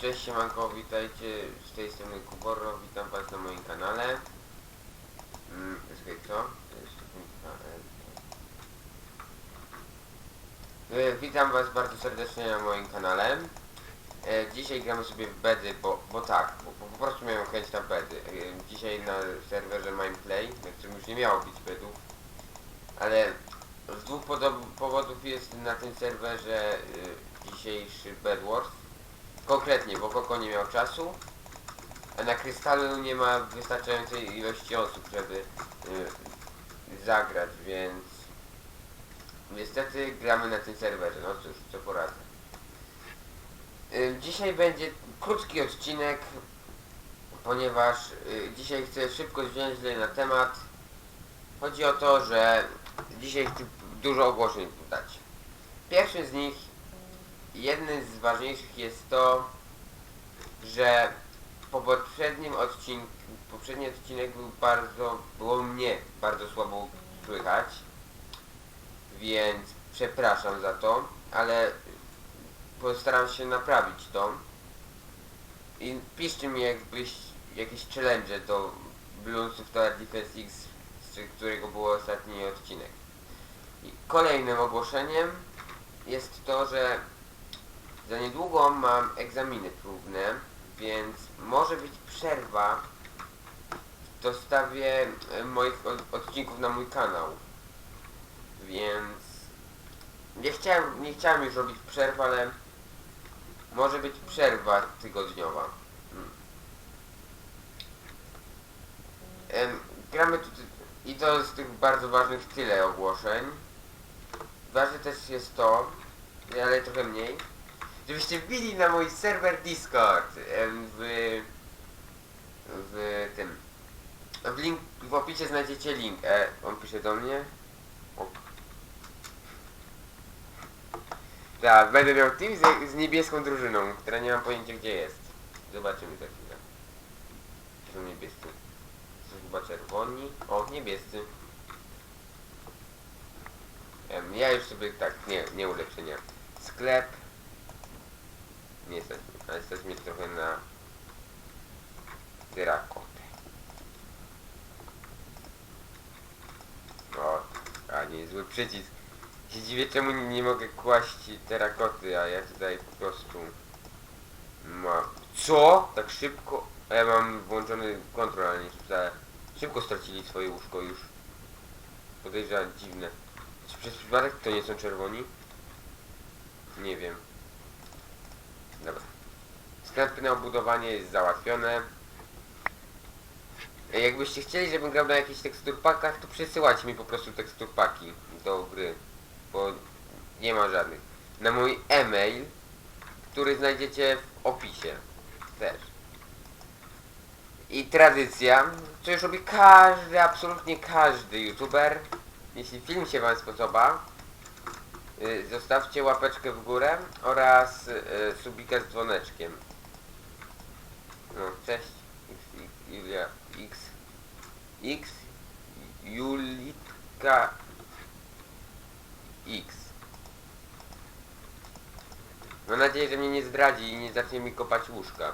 Cześć siemanko, witajcie z tej strony Kuborro, witam was na moim kanale. Mm, czekaj, co? E. Witam was bardzo serdecznie na moim kanale. E, dzisiaj gramy sobie w bedy, bo, bo tak, bo, bo po prostu miałem chęć na bedy. E, dzisiaj na serwerze Mindplay, na którym już nie miało być bedów, ale z dwóch powodów jest na tym serwerze dzisiejszy Bed Wars. Konkretnie, bo Koko nie miał czasu, a na Krystalu nie ma wystarczającej ilości osób, żeby y, zagrać, więc niestety gramy na tym serwerze, no cóż, co poradzę. Y, dzisiaj będzie krótki odcinek, ponieważ y, dzisiaj chcę szybko zwięźle na temat. Chodzi o to, że dzisiaj chcę dużo ogłoszeń dać. Pierwszym z nich jednym z ważniejszych jest to, że po poprzednim odcinku, poprzedni odcinek był bardzo, było mnie bardzo słabo słychać, więc przepraszam za to, ale postaram się naprawić to. I piszcie mi jakbyś jakieś challenge do Bloonsów Tower Defense X, z którego był ostatni odcinek. I kolejnym ogłoszeniem jest to, że za niedługo mam egzaminy próbne, więc może być przerwa w dostawie moich od- odcinków na mój kanał. Więc nie chciałem, nie chciałem już robić przerw, ale może być przerwa tygodniowa. Mm. Em, gramy tu i to z tych bardzo ważnych tyle ogłoszeń. Ważne też jest to, ale trochę mniej, żebyście wbili na mój serwer Discord w, w tym w link w opisie znajdziecie link e, on pisze do mnie. Tak, będę miał team z, z niebieską drużyną, która nie mam pojęcia gdzie jest. Zobaczymy za chwilę. Są niebiescy? Są chyba czerwoni. O, niebiescy. Ja już sobie tak, nie, nie ulepszenia. Sklep nie stać mnie, ale stać mnie trochę na terakotę. O, a nie, zły przycisk. Się dziwię czemu nie, mogę kłaść terakoty, a ja tutaj po prostu mam... Co? Tak szybko? A ja mam włączony kontrol, ale nie ale szybko stracili swoje łóżko już. Podejrzewam dziwne. Czy przez przypadek to nie są czerwoni? Nie wiem. Dobra. Sklep na obudowanie jest załatwione. Jakbyście chcieli, żebym grał na jakichś teksturpakach, to przesyłać mi po prostu teksturpaki do gry. Bo nie ma żadnych. Na mój e-mail, który znajdziecie w opisie. Też. I tradycja, co już robi każdy, absolutnie każdy youtuber. Jeśli film się wam spodoba, Zostawcie łapeczkę w górę oraz y, subika z dzwoneczkiem. No, cześć. X, Julia, X, X, Julitka, X. Mam nadzieję, że mnie nie zdradzi i nie zacznie mi kopać łóżka.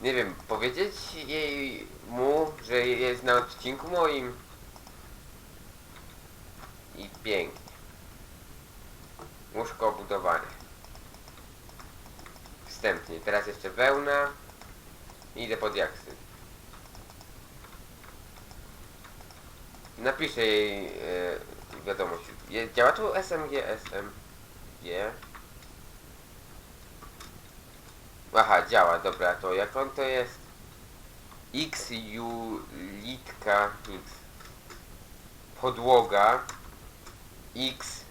Nie wiem, powiedzieć jej mu, że jest na odcinku moim i pięknie. Łóżko obudowane. Wstępnie. Teraz jeszcze wełna. I idę pod jaksy. Napiszę jej e, wiadomość. Działa tu SMG, SMG? Aha, działa, dobra, to jak on to jest? X, Julitka, X. Podłoga. X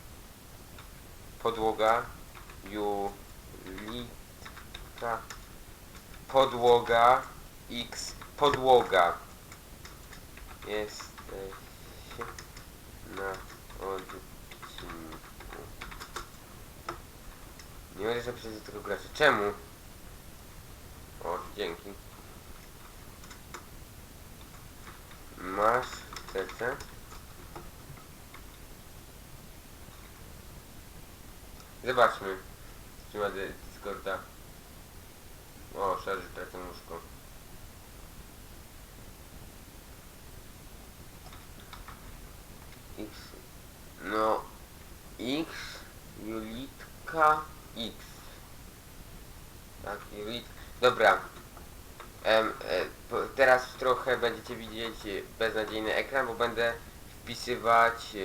podłoga Julita podłoga X podłoga. Jesteście na odcinku. Nie możesz napisać do tego gracza czemu? o dzięki. Masz serce Zobaczmy. trzyma de- Discorda. O, szarży tracę nóżką. X. No. X. Julitka. X. Tak, Julit. Dobra. Em, e, po, teraz trochę będziecie widzieć beznadziejny ekran, bo będę wpisywać e,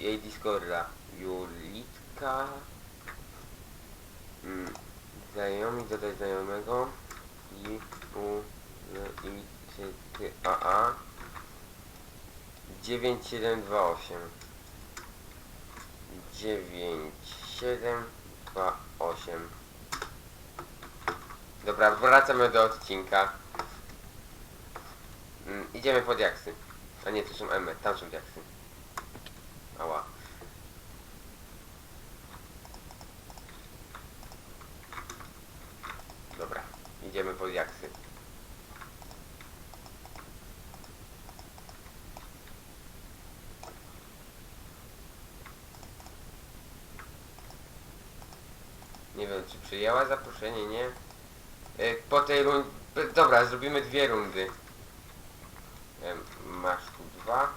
jej Discorda. Julitka. Znajomi, dodać znajomego. I u i ty, ty, a a 9728 9728 Dobra, wracamy do odcinka. Mm, idziemy pod jaksy. A nie, to są M, tam są jaksy. Ała. Dobra, idziemy pod jaksy. Nie wiem, czy przyjęła zaproszenie, nie? E, Po tej rundzie... Dobra, zrobimy dwie rundy. Em, Masz tu dwa.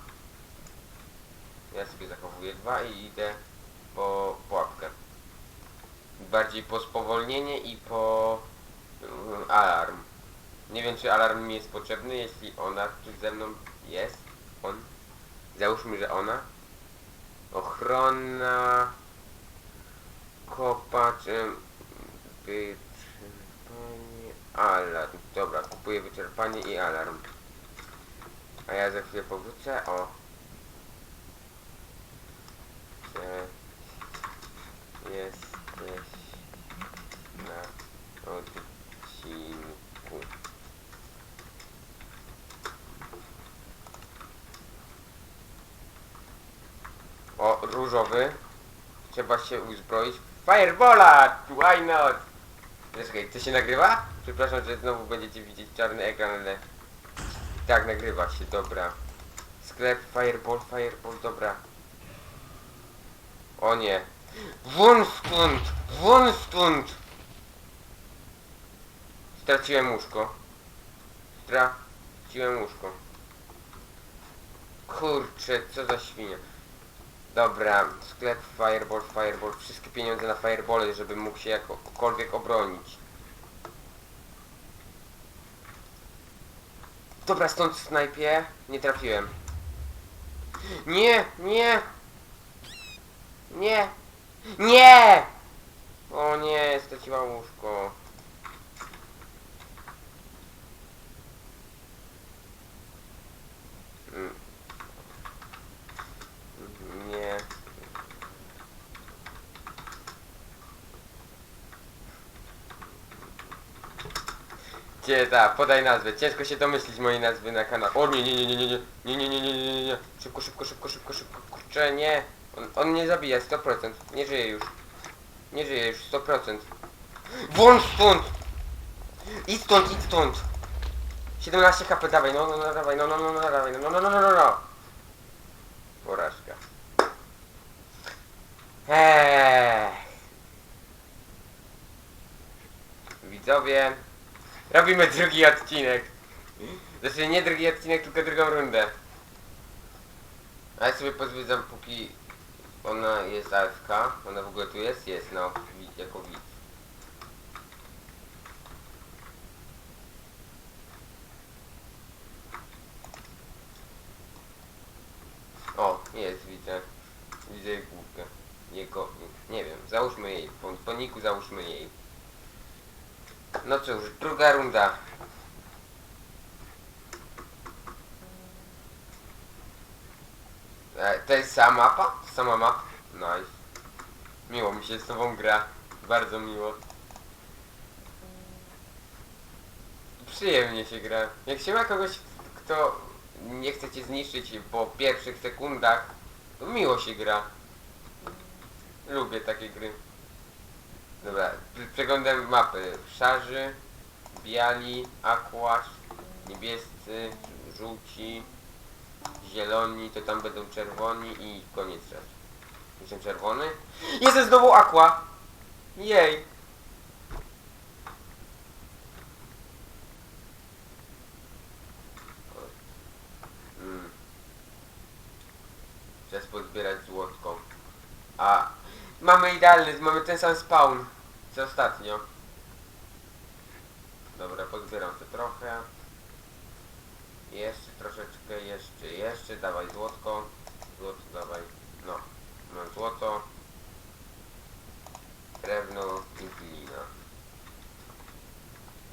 Ja sobie zachowuję dwa i idę po pułapkę. Bardziej po spowolnienie i po mm, alarm. Nie wiem, czy alarm mi jest potrzebny, jeśli ona tu ze mną jest. On. Załóżmy, że ona. Ochrona... Kopacz... em, Wyczerpanie... Alarm. Dobra, kupuję wyczerpanie i alarm. A ja za chwilę powrócę. O. Że jesteś na odcinku. O, różowy. Trzeba się uzbroić. Firebola! Why not? Czekaj, to się nagrywa? Przepraszam, że znowu będziecie widzieć czarny ekran, ale... Tak, nagrywa się, dobra. Sklep, fireball, fireball, dobra. O nie. Won stąd! Won stąd! Straciłem łóżko. Straciłem łóżko. Kurczę, co za świnia. Dobra, sklep Fireball, Fireball, wszystkie pieniądze na Fireball, żeby mógł się jakokolwiek obronić. Dobra, stąd snajpie. Nie trafiłem. Nie, nie! Nie! Nie! O nie, straciła łóżko. Mm. Nie. Gdzie ta, podaj nazwę. Ciężko się domyślić mojej nazwy na kanale. O nie, nie, nie, nie, nie, nie, nie, nie, nie, nie, nie, nie. Szybko, szybko, szybko, szybko, szybko. Kurczę, nie. On, on mnie zabija, 100%. Nie żyje już. Nie żyje już, 100%. Włącz stąd! Idź stąd, idź stąd! 17 HP, dawaj, no, no, no, dawaj, no, no, no, no, dawaj, no, no, no, no, no, no. Porażka. Eee. Widzowie, robimy drugi odcinek. Znaczy nie drugi odcinek, tylko drugą rundę. A ja sobie pozwiedzam póki ona jest AFK. Ona w ogóle tu jest? Jest, no, jako widz. O, jest, widzę. Widzę jej główkę. Jego, nie wiem, załóżmy jej, po, niku załóżmy jej. No cóż, druga runda. E, to jest sama mapa? Sama mapa? Nice. Miło mi się z tobą gra. Bardzo miło. Przyjemnie się gra. Jak się ma kogoś, kto nie chce cię zniszczyć po pierwszych sekundach, to miło się gra. Lubię takie gry. Dobra, przeglądam mapy. Szarzy, biali, akwasz, niebiescy, żółci, zieloni, to tam będą czerwoni i koniec rzeczy. Jestem czerwony? Jestem znowu aqua! Jej! Hmm. Czas pozbierać złotką. A mamy idealny, mamy ten sam spawn co ostatnio. Dobra, pozbieram to trochę. Jeszcze troszeczkę, jeszcze, jeszcze, dawaj złotko. Złoto dawaj, no. Mam złoto. Drewno i glina.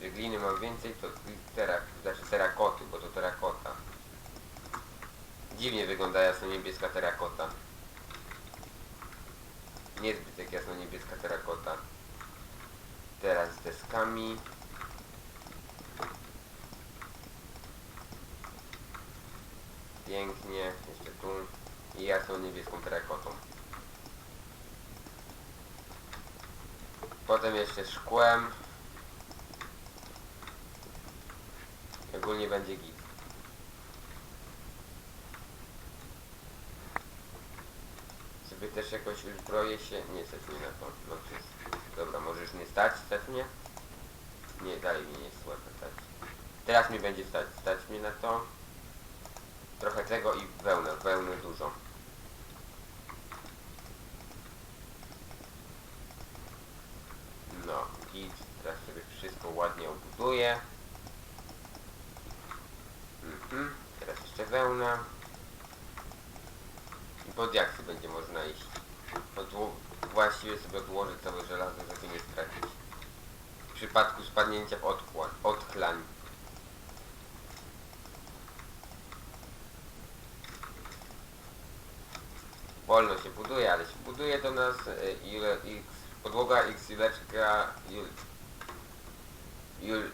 Że gliny mam więcej, to terak, znaczy terakoty, bo to terakota. Dziwnie wygląda jasno-niebieska terakota. Niezbyt jak jasno-niebieska terakota. Teraz z deskami. Pięknie, jeszcze tu. I jasno-niebieską terakotą. Potem jeszcze szkłem. Ogólnie będzie git. Sobie też jakoś uzbroję się. Nie stać mnie na to. No jest... Dobra, możesz nie stać, stać mnie? Nie, dalej mnie nie słychać stać. Teraz mi będzie stać. Stać mnie na to. Trochę tego i wełnę. Wełnę dużo. No, git. Teraz sobie wszystko ładnie obuduję. Mhm. Teraz jeszcze wełna. I pod jaksy będzie można iść. Właściwie sobie odłożę całe żelazo, żeby nie stracić. W przypadku spadnięcia w odkład, odchlań. Wolno się buduje, ale się buduje do nas y, ile x, podłoga x ileczka jul, jul,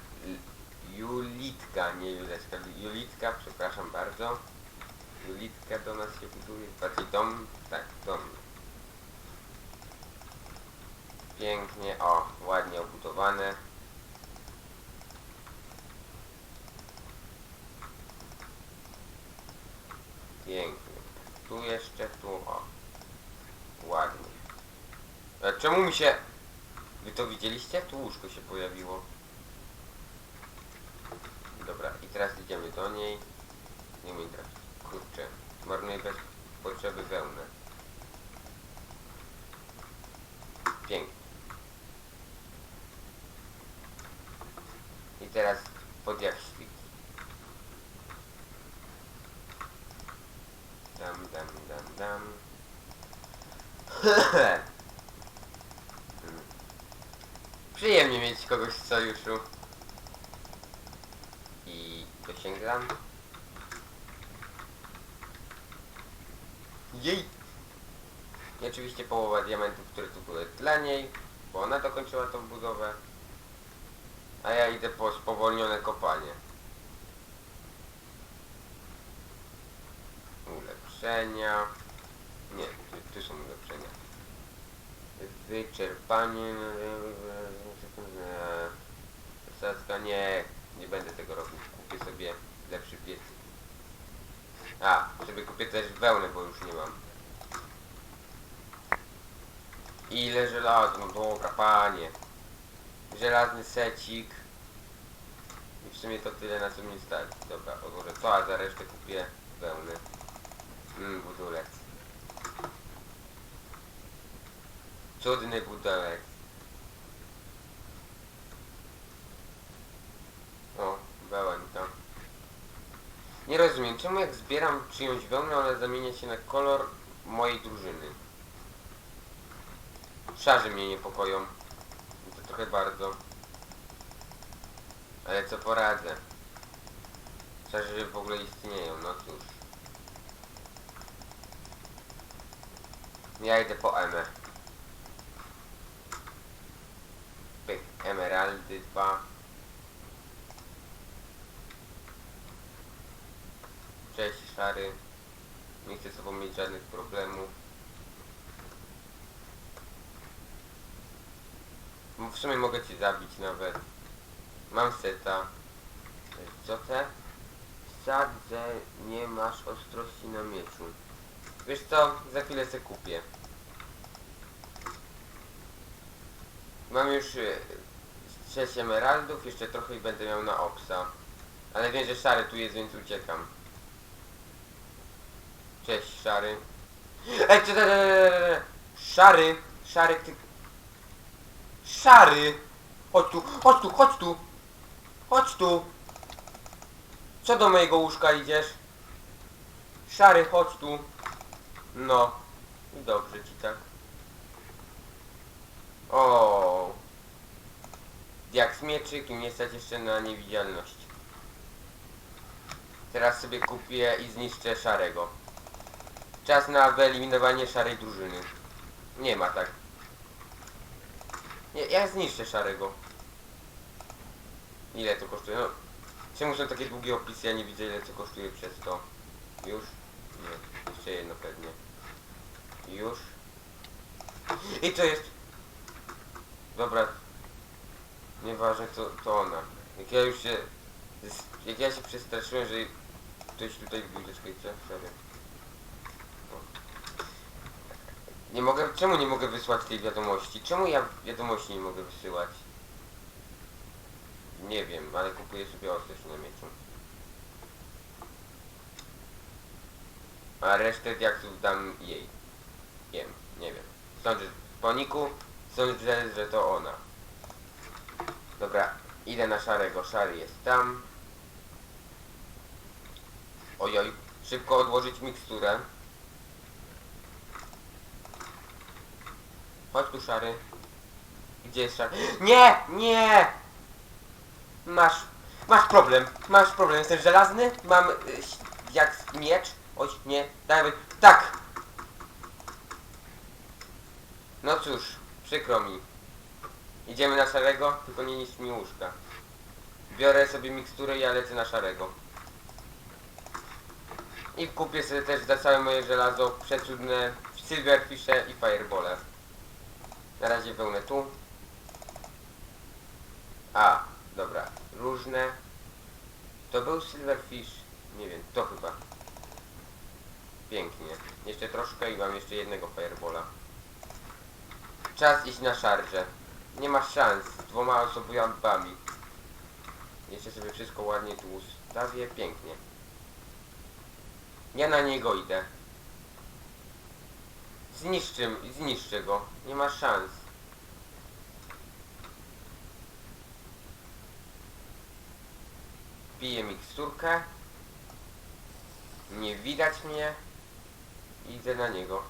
Julitka, nie Juleczka, Julitka, przepraszam bardzo. Julitka do nas się buduje, bardziej dom, tak, dom. Pięknie, o, ładnie obudowane. Pięknie. Tu jeszcze, tu, o. Ładnie. E, czemu mi się... Wy to widzieliście? Tu łóżko się pojawiło. Dobra, i teraz idziemy do niej. Nie mój teraz. Kurczę, marnuję bez potrzeby wełnę. Pięknie. I teraz pod jak świt. Dam, dam, dam, dam. Przyjemnie mieć kogoś w sojuszu. I dosięgam. Jej! I oczywiście połowa diamentów, które tu były dla niej, bo ona dokończyła tą budowę. A ja idę po spowolnione kopanie. Ulepszenia. Nie, tu, tu są ulepszenia. Wyczerpanie. Zasadzka nie, nie będę tego robił. Kupię sobie lepszy piec. A, sobie kupię też wełnę, bo już nie mam. Ile żelaza? No dobra, panie. Żelazny secik. I w sumie to tyle na co mnie stać. Dobra, odłożę to, a za resztę kupię wełny. Mmm, budulec. Cudny budelek. O, wełenka. Nie rozumiem, czemu jak zbieram czyjąś wełnę, ona zamienia się na kolor mojej drużyny. Szarzy mnie niepokoją. To trochę bardzo. Ale co poradzę? Szarze w ogóle istnieją, no cóż. Ja idę po Emę. Pyk, emeraldy dwa. Cześć szary. Nie chcę z tobą mieć żadnych problemów. W sumie mogę cię zabić nawet. Mam seta. Co te? Sadzę, nie masz ostrości na mieczu. Wiesz co? Za chwilę se kupię. Mam już y, 6 emeraldów, jeszcze trochę i będę miał na oksa. Ale wiem, że szary tu jest, więc uciekam. Cześć szary. Ej, ty. Szary, szary, ty... Szary! Chodź tu, chodź tu, chodź tu! Chodź tu! Co do mojego łóżka idziesz? Szary, chodź tu. No. Dobrze ci tak. O. Jak z mieczyk i nie stać jeszcze na niewidzialność. Teraz sobie kupię i zniszczę szarego. Czas na wyeliminowanie szarej drużyny. Nie ma tak. Nie, ja zniszczę szarego. Ile to kosztuje? No, czemu są takie długie opisy? Ja nie widzę ile to kosztuje przez to. Już? Nie. Jeszcze jedno pewnie. Już. I to jest... Dobra. Nieważne, to, to ona. Jak ja już się... Jak ja się przestraszyłem, że ktoś tutaj wbił czekajcie, serio. O. Nie mogę... Czemu nie mogę wysłać tej wiadomości? Czemu ja wiadomości nie mogę wysyłać? Nie wiem, ale kupuję sobie ostrz na mieczu. A resztę diaksów dam jej. Wiem, nie wiem. Sądzę, po niku sądzę, że to ona. Dobra, idę na szarego. Szary jest tam. Ojoj, szybko odłożyć miksturę. Chodź tu szary. Gdzie jest szary? Nie! Nie! Masz, masz problem, masz problem. Jestem żelazny, mam y, jak miecz. Oj, nie, dawaj, tak! No cóż, przykro mi. Idziemy na szarego, tylko nie niszcz mi łóżka. Biorę sobie miksturę i ja lecę na szarego. I kupię sobie też za całe moje żelazo przecudne silverfishe i firebole. Na razie wełnę tu. A, dobra. Różne. To był silverfish. Nie wiem, to chyba. Pięknie. Jeszcze troszkę i mam jeszcze jednego firebola. Czas iść na szarże. Nie ma szans z dwoma osobami. Jeszcze sobie wszystko ładnie tu ustawię. Pięknie. Ja na niego idę. Zniszczę, zniszczę go. Nie ma szans. Piję miksturkę. Nie widać mnie. Idę na niego.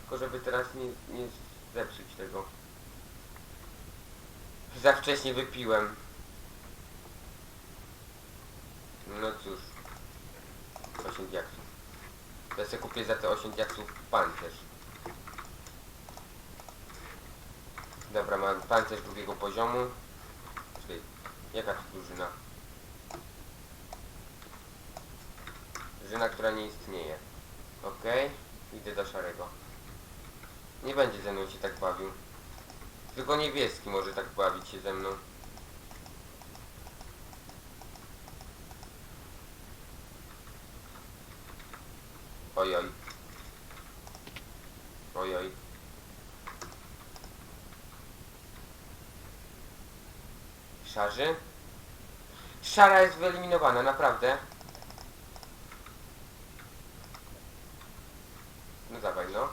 Tylko żeby teraz nie, nie zepsuć tego. Za wcześnie wypiłem. No cóż. 8 diaksów. Ja sobie kupię za te 8 diaksów pancerz. Dobra, mam pancerz drugiego poziomu. Czekaj, jaka to drużyna? Drużyna, która nie istnieje. Okej, idę do szarego. Nie będzie ze mną się tak bawił. Tylko niebieski może tak bawić się ze mną. Ojoj. Ojoj. Szarzy? Szara jest wyeliminowana, naprawdę. No dawaj, no.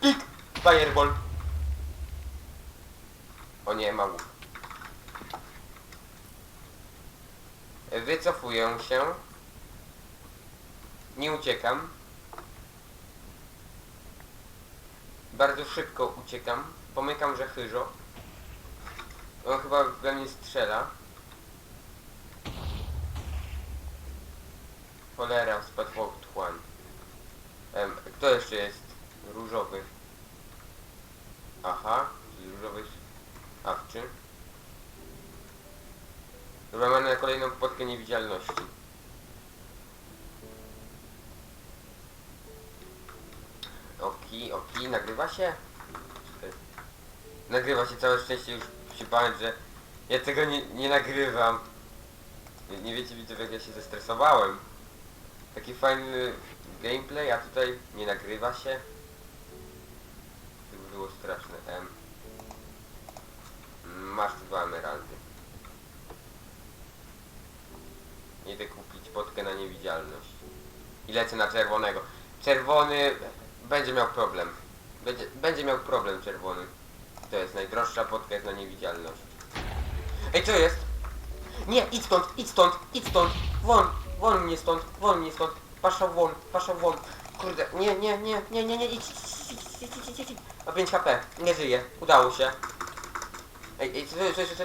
Pik! Fireball! O nie, ma łuk. Wycofuję się. Nie uciekam. Bardzo szybko uciekam. Pomykam, że chyżo. On chyba we mnie strzela. Cholera, spadł otchłań. Em, kto jeszcze jest? Różowy. Aha, czyli różowy awczy. Dobra, mamy na kolejną podkę niewidzialności. Oki, oki, nagrywa się? Nagrywa się, całe szczęście już się bałem, że ja tego nie, nie nagrywam. Nie, nie wiecie widzowie jak ja się zestresowałem. Taki fajny gameplay, a tutaj nie nagrywa się. To by było straszne. Em. Masz dwa emeraldy. Idę kupić potkę na niewidzialność. I lecę na czerwonego. Czerwony Będzie miał problem. Będzie, będzie miał problem czerwony. To jest najdroższa podka jest na niewidzialność. Ej, co jest? Nie, idź stąd, idź stąd, idź stąd. Won, won mnie stąd, won mnie stąd. Pasza won, pasza won. Kurde, nie, nie, nie, nie, nie, nie, idź, idź, idź. Ma 5 HP, nie żyje, udało się. Ej, ej, co, co, co, co?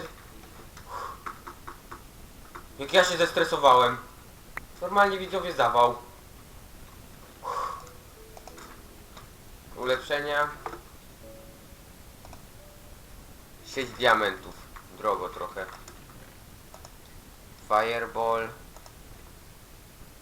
Jak ja się zestresowałem. Normalnie widzowie zawał. Ulepszenia. Sieć diamentów. Drogo trochę. Fireball.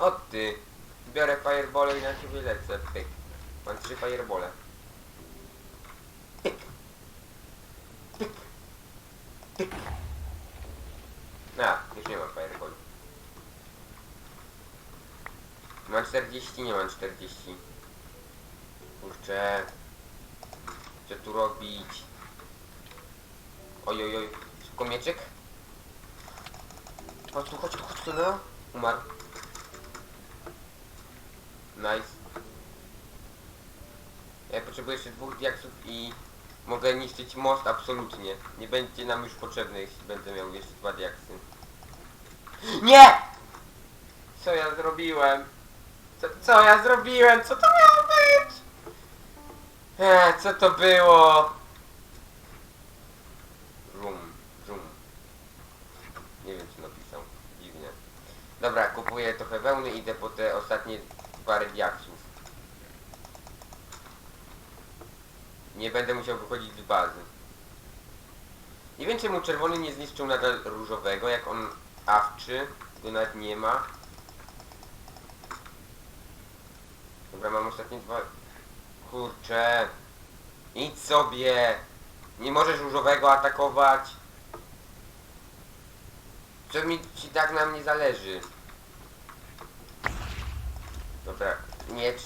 O ty. Biorę firebole i na ciebie lecę. Pyk. Mam trzy firebole. Pyk. Pyk. Pyk. A, już nie mam fireball. Mam 40, nie mam 40. Kurczę. Co tu robić? Oj, oj, oj. Szybko mieczyk. Chodź tu, chodź tu, chodź tu, no. Umarł. Nice. Ja potrzebuję jeszcze dwóch diaksów i mogę niszczyć most absolutnie. Nie będzie nam już potrzebny, jeśli będę miał jeszcze dwa diaksy. Nie! Co ja zrobiłem? Co, co ja zrobiłem? Co to miało być? Eee, co to było? Rum, rum. Nie wiem co napisał. Dziwnie. Dobra, kupuję trochę wełny idę po te ostatnie parę diaksów. Nie będę musiał wychodzić z bazy. Nie wiem czemu czerwony nie zniszczył nadal różowego, jak on awczy, go nawet nie ma. Dobra, mam ostatnie dwa... Kurczę. Idź sobie. Nie możesz różowego atakować. Co mi ci tak na mnie zależy? Dobra, miecz.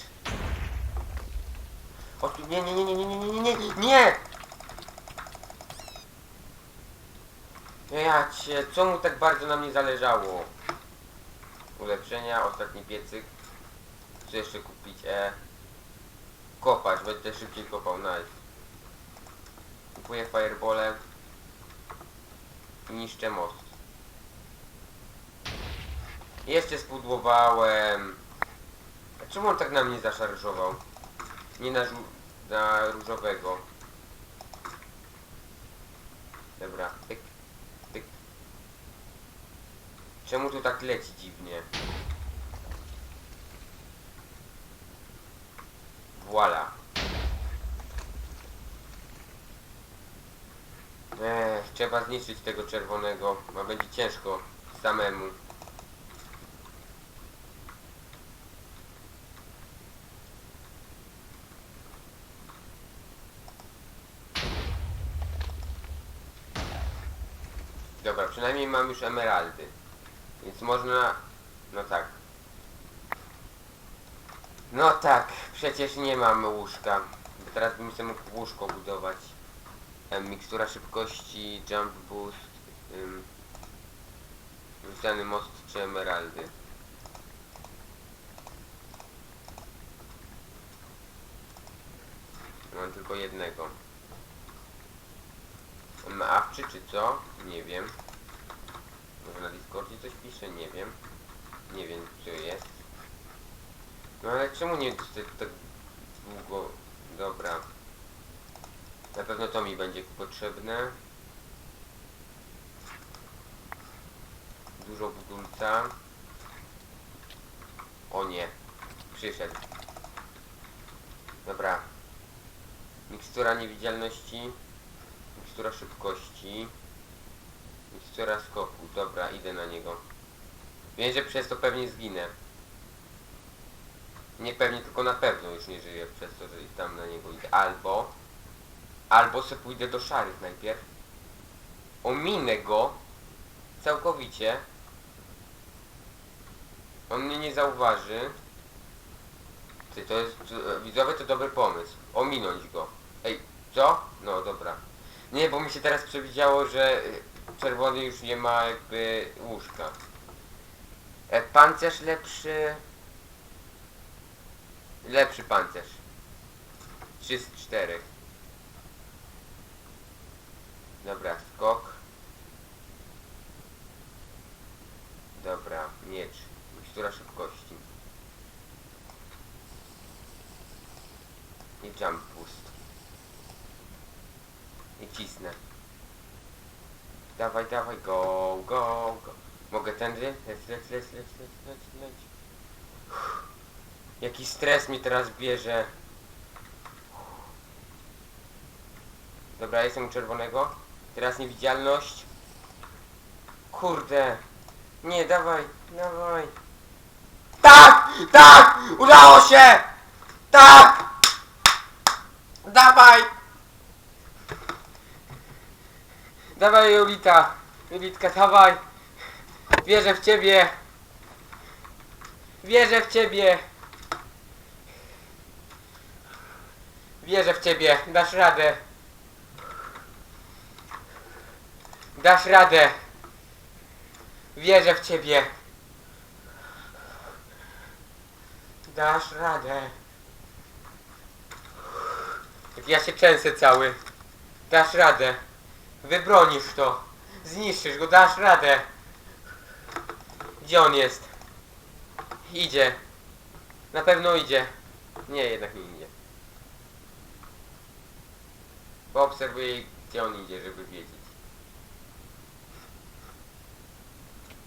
O tu, nie, nie, nie, nie, nie, nie, nie, nie, nie, nie! Ja cię, co mu tak bardzo na mnie zależało? Ulepszenia, ostatni piecyk. Co jeszcze kupić? E. Kopać, będę szybciej kopał, nice. Kupuję firebole. I niszczę most. Jeszcze spudłowałem. Czemu on tak na mnie zaszarżował? Nie na, żu- na różowego. Dobra, tyk, tyk. Czemu tu tak leci dziwnie? Voila. Ech, trzeba zniszczyć tego czerwonego, a będzie ciężko samemu. Dobra, przynajmniej mam już emeraldy. Więc można... No tak. No tak, przecież nie mam łóżka. Bo Teraz bym sobie mógł łóżko budować. Em, mikstura szybkości, jump boost, ym, rzucany most czy emeraldy. Mam tylko jednego. On czy co? Nie wiem. Może na Discordzie coś pisze? Nie wiem. Nie wiem co jest. No ale czemu nie tak, tak długo... Dobra. Na pewno to mi będzie potrzebne. Dużo budulca. O nie. Przyszedł. Dobra. Mikstura niewidzialności. Mikstura szybkości. Mikstura skoku. Dobra, idę na niego. Wiem, że przez to pewnie zginę. Nie pewnie, tylko na pewno już nie żyje przez to, że tam na niego idę. Albo... Albo se pójdę do szarych najpierw. Ominę go. Całkowicie. On mnie nie zauważy. Ty, to jest... Widzowie, to dobry pomysł. Ominąć go. Ej, co? No, dobra. Nie, bo mi się teraz przewidziało, że y, czerwony już nie ma jakby łóżka. E, pancerz lepszy... Lepszy pancerz. 3 z 4. Dobra, skok. Dobra, miecz. Mikstura szybkości. I jump boost. I cisnę. Dawaj, dawaj, go, go, go. Mogę tędy? Leć, leć, leć, leć, leć, leć, leć. Uff. Jaki stres mi teraz bierze. Dobra, jestem u czerwonego. Teraz niewidzialność. Kurde. Nie, dawaj, dawaj. Tak! Tak! Udało się! Tak! Dawaj! Dawaj Julita! Julitka, dawaj! Wierzę w ciebie! Wierzę w ciebie! Wierzę w ciebie! Dasz radę! Dasz radę! Wierzę w ciebie! Dasz radę! Jak ja się trzęsę cały! Dasz radę! Wybronisz to! Zniszczysz go, dasz radę! Gdzie on jest? Idzie. Na pewno idzie. Nie, jednak nie idzie. Poobserwuję, gdzie on idzie, żeby wiedzieć.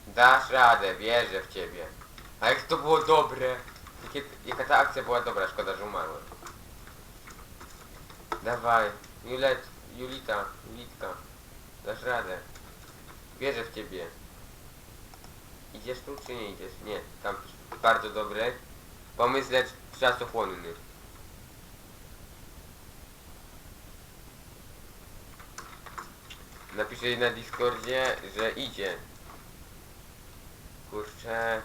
Dasz radę, wierzę w ciebie. A jak to było dobre! Jakie, jaka ta akcja była dobra, szkoda, że umarłem. Dawaj, Julet, Julita, Julitka. Dasz radę. Wierzę w ciebie. Idziesz tu czy nie idziesz? Nie, tam bardzo dobry. Pomysł, lecz czasochłonny. Napiszę na Discordzie, że idzie. Kurczę.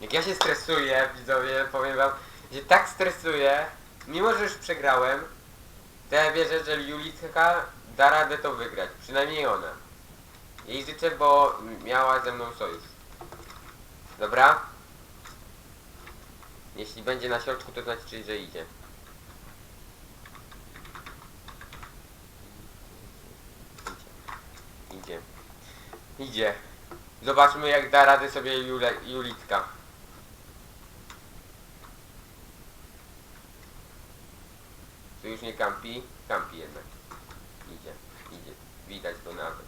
Jak ja się stresuję, widzowie, powiem wam, że tak stresuję, mimo że już przegrałem, to ja wierzę, że Julitka da radę to wygrać. Przynajmniej ona. Jej życzę, bo miała ze mną sojusz. Dobra? Jeśli będzie na środku, to znaczy, że idzie. Idzie. Idzie. Zobaczmy jak da radę sobie Jule, Julitka. Tu już nie kampi? Kampi jednak. Widać go nawet.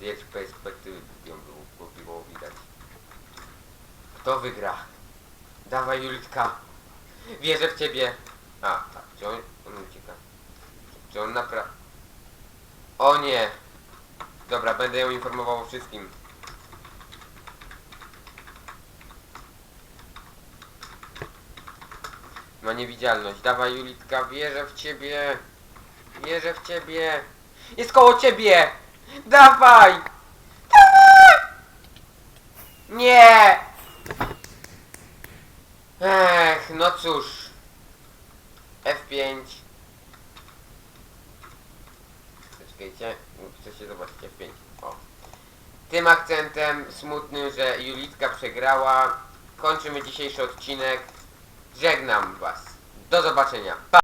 Z perspektywy ją było, było widać. Kto wygra? Dawaj Julitka. Wierzę w ciebie. A, tak. Czy on, on ucieka? Czy on napra... O nie! Dobra, będę ją informował o wszystkim. Ma niewidzialność. Dawaj Julitka, wierzę w ciebie. Wierzę w ciebie. Jest koło ciebie! Dawaj! Dawaj! Nie! Ech, no cóż. F5. Czekajcie, chcę się zobaczyć F5. O. Tym akcentem smutnym, że Julitka przegrała, kończymy dzisiejszy odcinek. Żegnam was. Do zobaczenia. Pa!